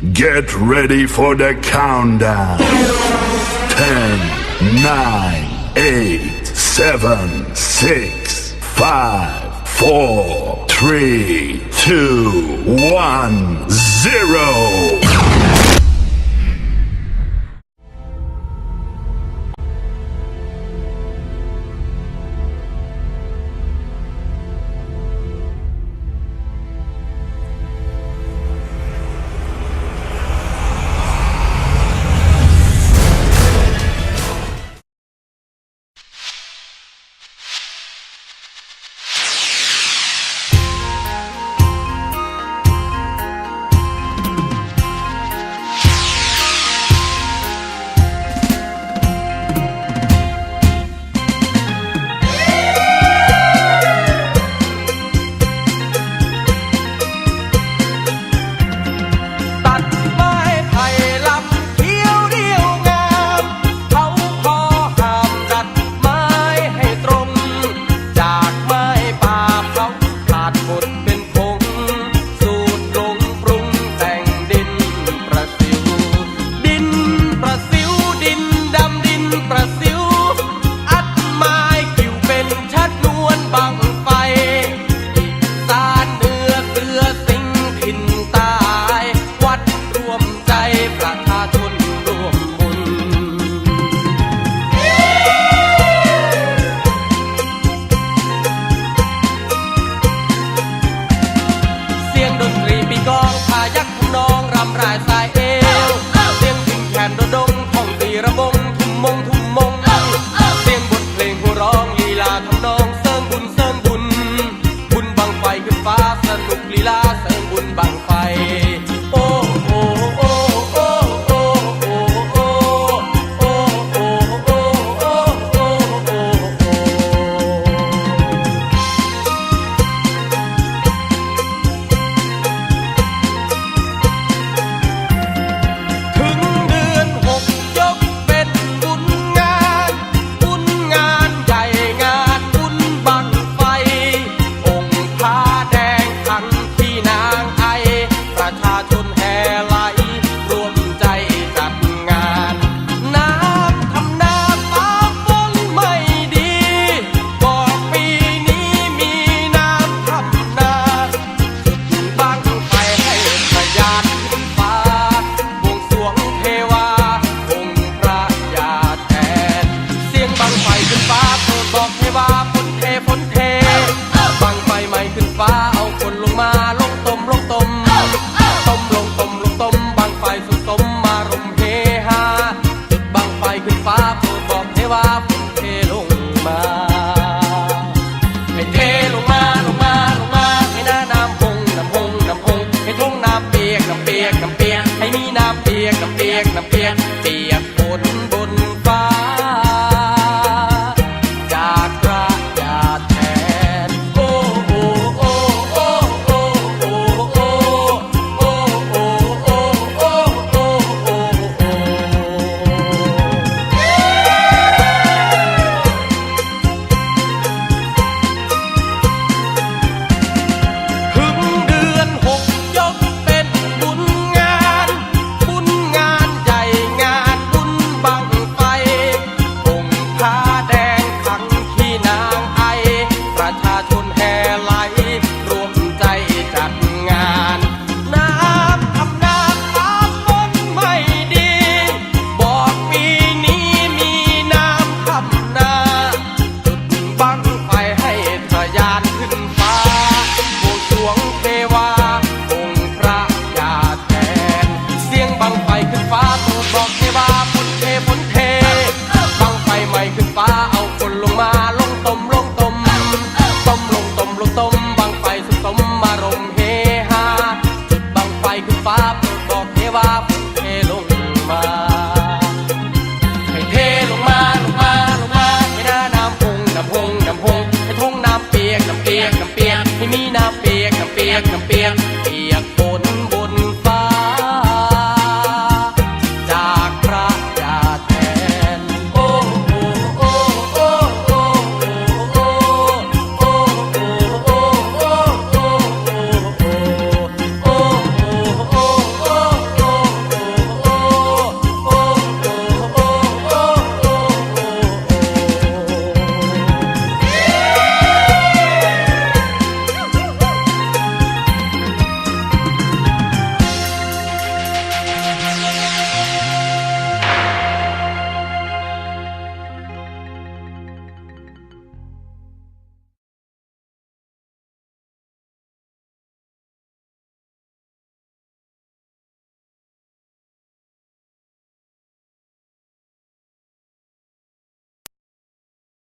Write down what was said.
Get ready for the countdown. 10, 9, 8, 7, 6, 5, 4, 3, 2, 1, 0. อยขึ้นฟ้าผู้บอกเทวาเทลงมาให้เทลงมาลงมาลงมาให้หน้าน้ำพงน้ำพงน้ำพงให้ทุ่งน้ำเปียกน้ำเปียกน้ำเปียกให้มีน้ำเปียกน้ำเปียกน้ำเปียก ลงมา ให้เทลงมา ลงมา ลงมาให้น้าน้ำงน้ำพงน้ำพงให้ทงน้ำเปียก น้ำเปียก น้ำเปียกให้มีน้ำเปียก น้ำเปียก น้ำเปียก